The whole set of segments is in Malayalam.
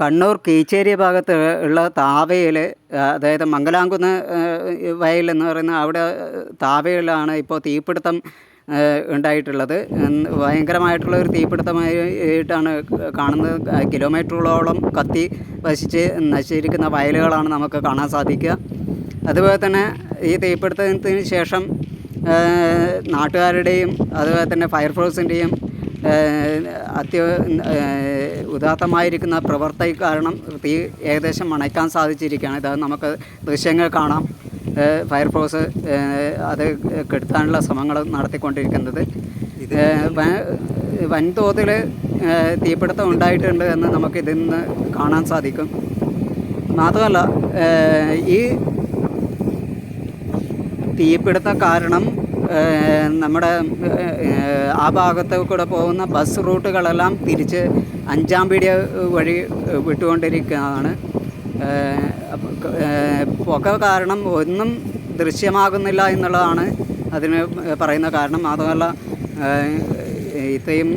കണ്ണൂർ കീച്ചേരി ഭാഗത്ത് ഉള്ള താവയിൽ അതായത് മംഗലാംകുന്ന് വയൽ എന്ന് പറയുന്ന അവിടെ താവയിലാണ് ഇപ്പോൾ തീപിടുത്തം ഉണ്ടായിട്ടുള്ളത്. ഭയങ്കരമായിട്ടുള്ള ഒരു തീപിടുത്തമായിട്ടാണ് കാണുന്നത്. കിലോമീറ്ററുകളോളം കത്തി വശിച്ച് നശിച്ചിരിക്കുന്ന വയലുകളാണ് നമുക്ക് കാണാൻ സാധിക്കുക. അതുപോലെ തന്നെ ഈ തീപിടുത്തത്തിന് ശേഷം നാട്ടുകാരുടെയും അതുപോലെ തന്നെ ഫയർഫോഴ്സിന്റെയും അത്യ ഉദാത്തമായിരിക്കുന്ന പ്രവർത്തി കാരണം തീ ഏകദേശം അണയ്ക്കാൻ സാധിച്ചിരിക്കുകയാണ്. ഇത് നമുക്ക് ദൃശ്യങ്ങൾ കാണാം. ഫയർ ഫയർഫോഴ്സ് അത് കെടുത്താനുള്ള ശ്രമങ്ങൾ നടത്തിക്കൊണ്ടിരിക്കുന്നത്. വൻതോതിൽ തീപിടുത്തം ഉണ്ടായിട്ടുണ്ട് എന്ന് നമുക്ക് ഇതിൽ നിന്ന് കാണാൻ സാധിക്കും. മാത്രമല്ല ഈ തീപിടുത്ത കാരണം നമ്മുടെ ആ ഭാഗത്ത് കൂടെ പോകുന്ന ബസ് റൂട്ടുകളെല്ലാം തിരിച്ച് അഞ്ചാം പീടിയ വഴി വിട്ടുകൊണ്ടിരിക്കുകയാണ്. പുക കാരണം ഒന്നും ദൃശ്യമാകുന്നില്ല എന്നുള്ളതാണ് അതിന് പറയുന്ന കാരണം. മാത്രമല്ല ഇത്രയും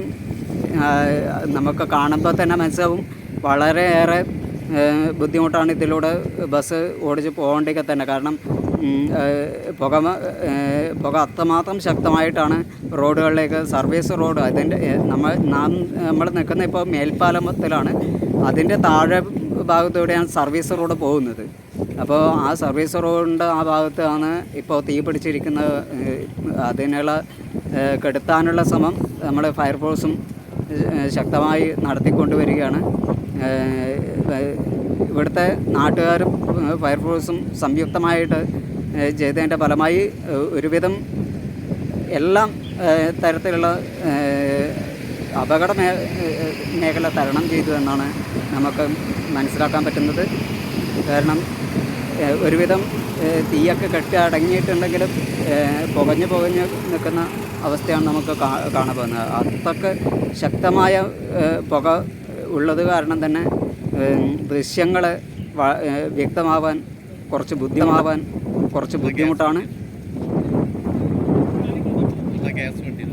നമുക്ക് കാണുമ്പോൾ തന്നെ മനസ്സിലാവും വളരെയേറെ ബുദ്ധിമുട്ടാണ് ഇതിലൂടെ ബസ് ഓടിച്ച് പോകേണ്ടതൊക്കെ തന്നെ. കാരണം പുക പുക അത്രമാത്രം ശക്തമായിട്ടാണ് റോഡുകളിലേക്ക് സർവീസ് റോഡ് അതിന്റെ നമ്മൾ നാം നമ്മൾ നിൽക്കുന്ന ഇപ്പോൾ മേൽപ്പാലത്തിലാണ്. അതിന്റെ താഴെ ഭാഗത്തൂടെയാണ് സർവീസ് റോഡ് പോകുന്നത്. അപ്പോൾ ആ സർവീസ് റോഡിന്റെ ആ ഭാഗത്താണ് ഇപ്പോൾ തീ പിടിച്ചിരിക്കുന്ന അതിനുള്ള കെടുത്താനുള്ള ശ്രമം നമ്മൾ ഫയർഫോഴ്സും ശക്തമായി നടത്തിക്കൊണ്ടുവരികയാണ്. ഇവിടുത്തെ നാട്ടുകാരും ഫയർഫോഴ്സും സംയുക്തമായിട്ട് ചെയ്തതിന്റെ ഫലമായി ഒരുവിധം എല്ലാം തരത്തിലുള്ള അപകട മേ മേഖല തരണം ചെയ്തു എന്നാണ് നമുക്ക് മനസ്സിലാക്കാൻ പറ്റുന്നത്. കാരണം ഒരുവിധം തീയൊക്കെ കെട്ടി അടങ്ങിയിട്ടുണ്ടെങ്കിലും പുകഞ്ഞു പുകഞ്ഞ് നിൽക്കുന്ന അവസ്ഥയാണ് നമുക്ക് കാ- കാണാൻ പോകുന്നത്. അത്രയ്ക്ക് ശക്തമായ പുക ഉള്ളത് കാരണം തന്നെ ദൃശ്യങ്ങൾ വ്യക്തമാവാൻ കുറച്ച് ബുദ്ധിമാവാൻ കുറച്ച് ബുദ്ധിമുട്ടാണ്. ഗ്യാസ് വണ്ടി